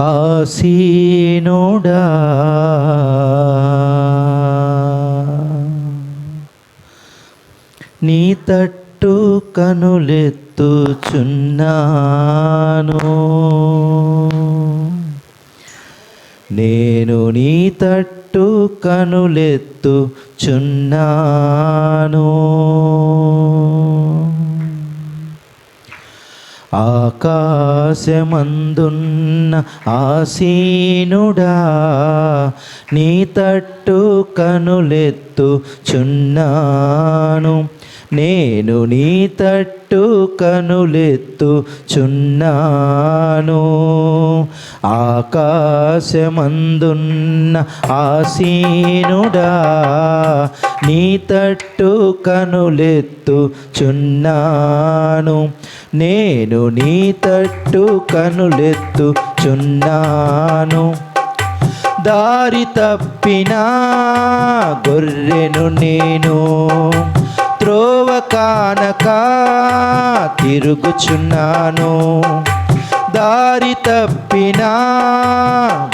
ఆసీనుడా. నీ తట్టు కనులెత్తుచున్నాను. నేను నీ తట్టు కనులెత్తుచున్నాను. ఆకాశమందున్న ఆసీనుడా నీ తట్టు కనులెత్తు చున్నాను నేను నీ తట్టు కనులెత్తు చున్నాను ఆకాశమందున్న ఆసీనుడా నీ తట్టు కనులెత్తు చున్నాను నేను నీ తట్టు కనులెత్తు చున్నాను దారి తప్పిన గొర్రెను నేను త్రోవ కానక తిరుగుచున్నాను. దారి తప్పినా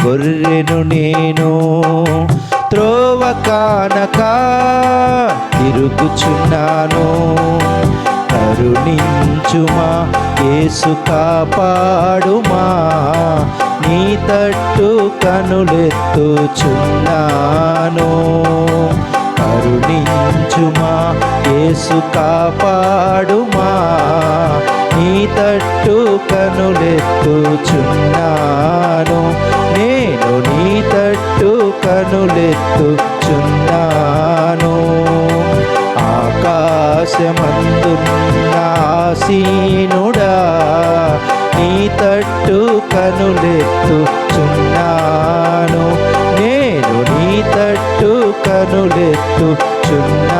గొర్రెను నేను. త్రోవ కానక తిరుగుచున్నాను. కరుణించుమా యేసు కాపాడుమా. నీ తట్టు కనులెత్తుచున్నాను. యేసు కాపాడుమా? నీ తట్టు కనులెత్తుచున్నాను. నేను నీ తట్టు కనులెత్తుచున్నాను. ఆకాశమందున్న ఆసీనుడా నీ తట్టు కనులెత్తుచున్నాను. నేను నీ తట్టు కనులెత్తుచున్నాను.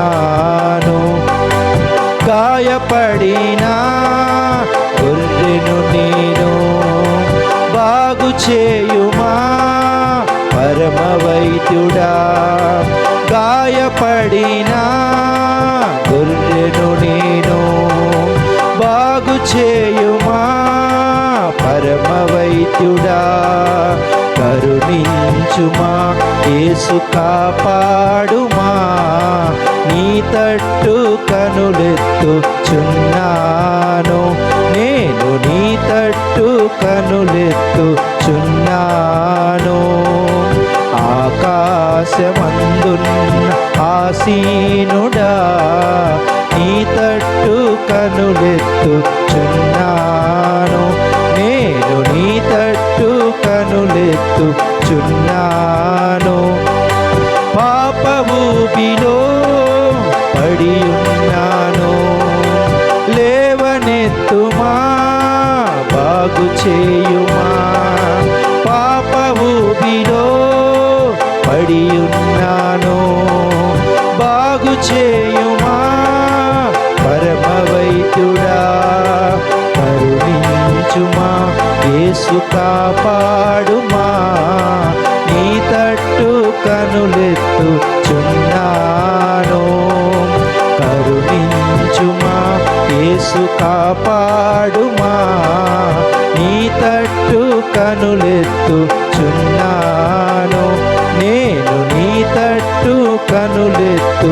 చేయుమా? పరమ వైద్యుడా గాయపడినా? గొర్రెను నేను బాగు చేయుమా? పరమ వైద్యుడా కరుణించుమా? యేసు కాపాడుమా? నీ తట్టు కనులెత్తు చున్నాను నీ తట్టు కనులెత్తుచున్నాను ఆకాశమందున్న ఆసీనుడా నీ తట్టు కనులెత్తుచున్నాను నేను నీ తట్టు కనులెత్తుచున్నాను పాప ఊపిలో పడి ఉన్నాను లేవనెత్తుమా బాగు చేయుమా? పాపవు బిడో పడి ఉన్నాను బాగు చేయుమా? పరమ వైద్యుడా కరుణించుమా? యేసు కాపాడుమా? కనులెత్తుచున్నాను నేను నీ తట్టు కనులెత్తు